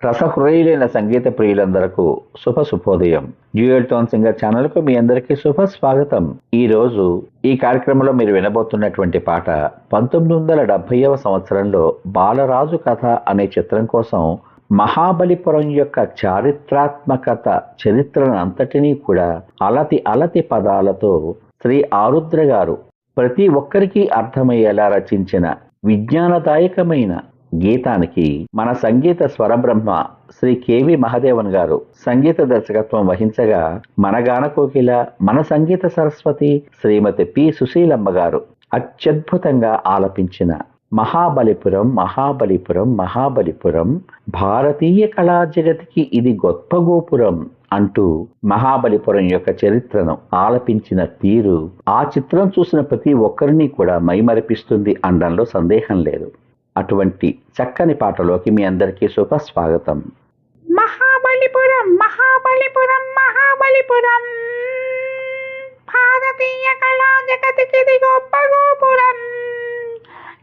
రసహృదయులైన సంగీత ప్రియులందరకు శుభ శుభోదయం. Dual tone singer ఛానల్కు మీ అందరికీ శుభ స్వాగతం. ఈ రోజు ఈ కార్యక్రమంలో మీరు వినబోతున్నటువంటి పాట పంతొమ్మిది వందల డెబ్బైవ సంవత్సరంలో బాలరాజు కథ అనే చిత్రం కోసం మహాబలిపురం యొక్క చారిత్రాత్మకత చరిత్రను అంతటినీ కూడా అలతి అలతి పదాలతో శ్రీ ఆరుద్ర గారు ప్రతి ఒక్కరికి అర్థమయ్యేలా రచించిన విజ్ఞానదాయకమైన గీతానికి మన సంగీత స్వరబ్రహ్మ శ్రీ కేవి మహదేవన్ గారు సంగీత దర్శకత్వం వహించగా మన గాన కోకిల మన సంగీత సరస్వతి శ్రీమతి పి. సుశీలమ్మ గారు అత్యద్భుతంగా ఆలపించిన మహాబలిపురం మహాబలిపురం మహాబలిపురం భారతీయ కళా జగతికి ఇది గొప్ప గోపురం అంటూ మహాబలిపురం యొక్క చరిత్రను ఆలపించిన తీరు ఆ చిత్రం చూసిన ప్రతి ఒక్కరిని కూడా మైమరిపిస్తుంది అనడంలో సందేహం లేదు. అటువంటి చక్కని పాటలోకి మీ అందరికీ శుభ స్వాగతం మహాబలిపురం మహాబలిపురం మహాబలిపురం. భారతీయ కళా జగతికిది గొప్ప గోపురం.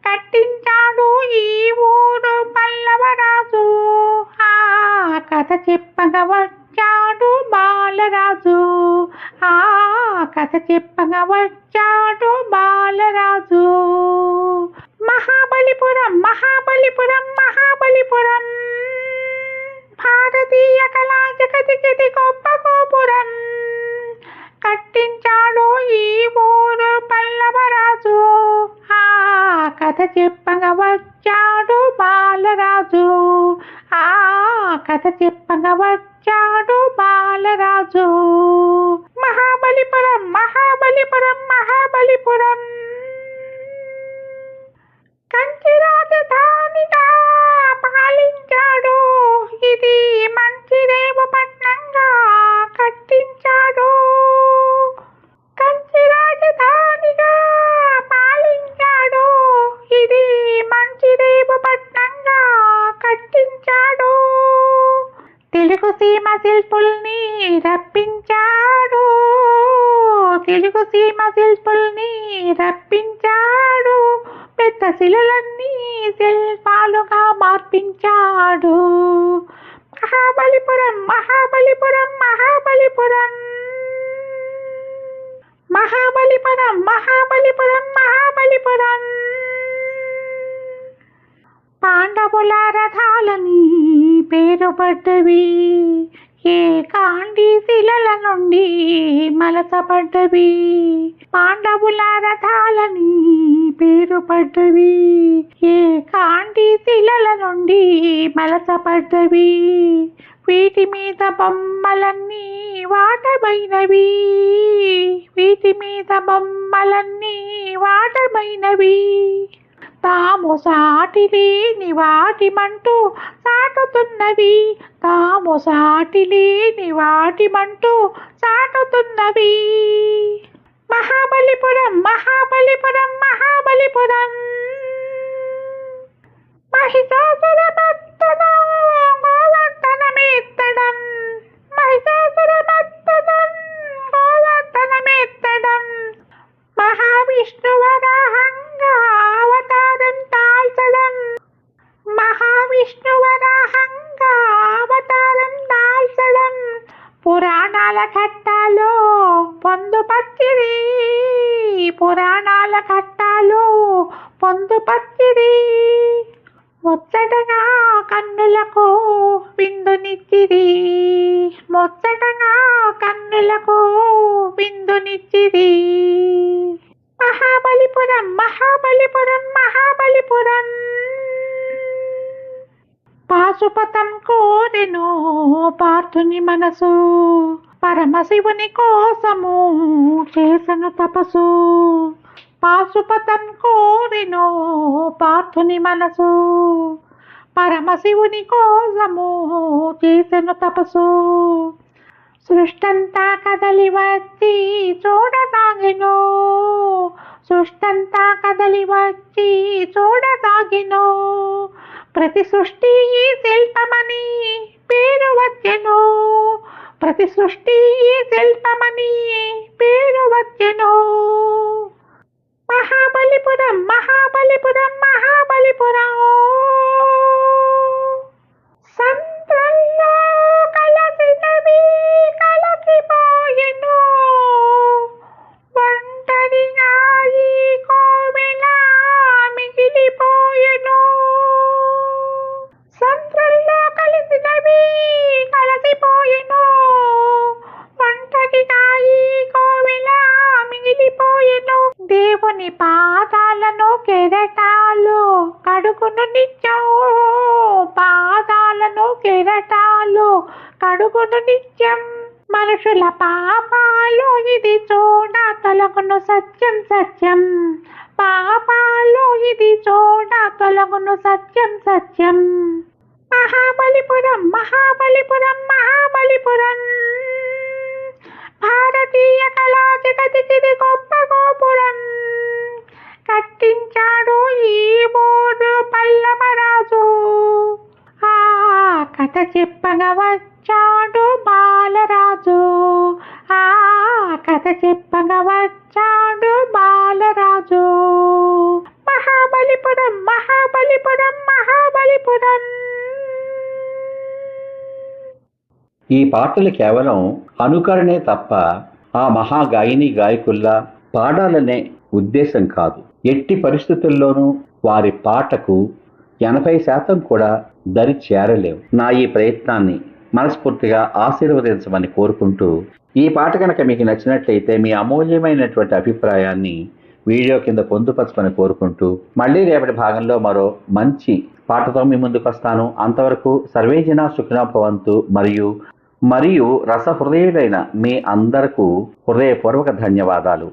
కట్టించాడు ఈ ఊరు పల్లవరాజు. ఆ కథ చెప్పగా వచ్చాడు బాలరాజు. ఆ కథ చెప్పగా వచ్చాడు బాలరాజు. మహాబలిపురం మహాబలిపురం మహాబలిపురం. భారతీయ కళా జగతికిది గొప్ప గోపురం. కట్టించాడు ఈ ఊరు పల్లవరాజు. ఆ కథ చెప్పగా వచ్చాడు బాలరాజు. ఆ కథ చెప్పగా వచ్చాడు బాలరాజు. మహాబలిపురం మహాబలిపురం మహాబలిపురం. తెలుగు సీమ శిల్పుల్ని రప్పించాడు. తెలుగు సీమ శిల్పుల్ని రప్పించాడు. పెద్ద శిలలన్నీ శిల్పాలుగా మార్పించాడు. మహాబలిపురం మహాబలిపురం మహాబలిపురం. మహాబలిపురం మహాబలిపురం మహాబలిపురం. పాండవుల రథాలని పేరుపడ్డవి ఏ కాండి శిలల నుండి మలసపడ్డవి పాండవుల రథాలని పేరుపడ్డవి ఏ కాండి శిలల నుండి మలసపడ్డవి వీటి మీద బొమ్మలన్నీ వాటమైనవి. వీటి మీద బొమ్మలన్నీ వాటమైనవి. తాము సాటి లేని వాటిమంటూ సాటుతున్నవి. తాము సాటి లేని వాటిమంటూ సాటుతున్నవి. మహాబలిపురం మహాబలిపురం మహాబలిపురం. మహిత కట్టాలు ఘట్టాలో పురాణాల కట్టాలు పొందుపర్చిరి ముచ్చటగా కన్నులకు విందునిచ్చిది ముచ్చటగా కన్నులకు విందునిచ్చిది మహాబలిపురం మహాబలిపురం మహాబలిపురం. పాశుపతం కోరెను పార్థుని మనసు. పరమశివుని కోసము చేసను తపసు పాశుపతం కోరినో పార్థుని మనసు. పరమశివుని కోసము చేసను తపసు సృష్టంతా కదలి వచ్చి చూడదాగిను సృష్టంతా కదలి వచ్చి చూడదాగిను ప్రతి సృష్టి శిల్పమ ప్రతి సృష్టి శిల్పమని పేరు వచ్చెను. మహాబలిపురం మహాబలిపురం మహాబలిపురం. పాదాలను కెరటాలు కడుగును నిత్యము పాదాలను కెరటాలు కడుగును నిత్యం. మనుషుల పాపాలు ఇది చూడ తొలగును సత్యం సత్యం. పాపాలు ఇది చూడ తొలగును సత్యం సత్యం. మహాబలిపురం మహాబలిపురం మహాబలిపురం. భారతీయ కళా జగతికిది గొప్ప గోపురం. కట్టించాడు ఈ మూడు పల్లవరాజు. ఆ కథ చెప్పగా వచ్చాడు బాలరాజు. ఆ కథ చెప్పగా వచ్చాడు బాలరాజు. మహాబలిపురం మహాబలిపురం మహాబలిపురం. ఈ పాటలు కేవలం అనుకరణే తప్ప ఆ మహాగాయని గాయకుల్లా పాడాలనే ఉద్దేశం కాదు. ఎట్టి పరిస్థితుల్లోనూ వారి పాటకు ఎనభై శాతం కూడా దరి చేరలేవు. నా ఈ ప్రయత్నాన్ని మనస్ఫూర్తిగా ఆశీర్వదించమని కోరుకుంటూ ఈ పాట కనుక మీకు నచ్చినట్లయితే మీ అమూల్యమైనటువంటి అభిప్రాయాన్ని వీడియో కింద పొందుపరచమని కోరుకుంటూ మళ్ళీ రేపటి భాగంలో మరో మంచి పాటతో మీ ముందుకు వస్తాను. అంతవరకు సర్వేజన సుఖినోపవంతు మరియు మరియు రసహృదయులైన మీ అందరకు హృదయపూర్వక ధన్యవాదాలు.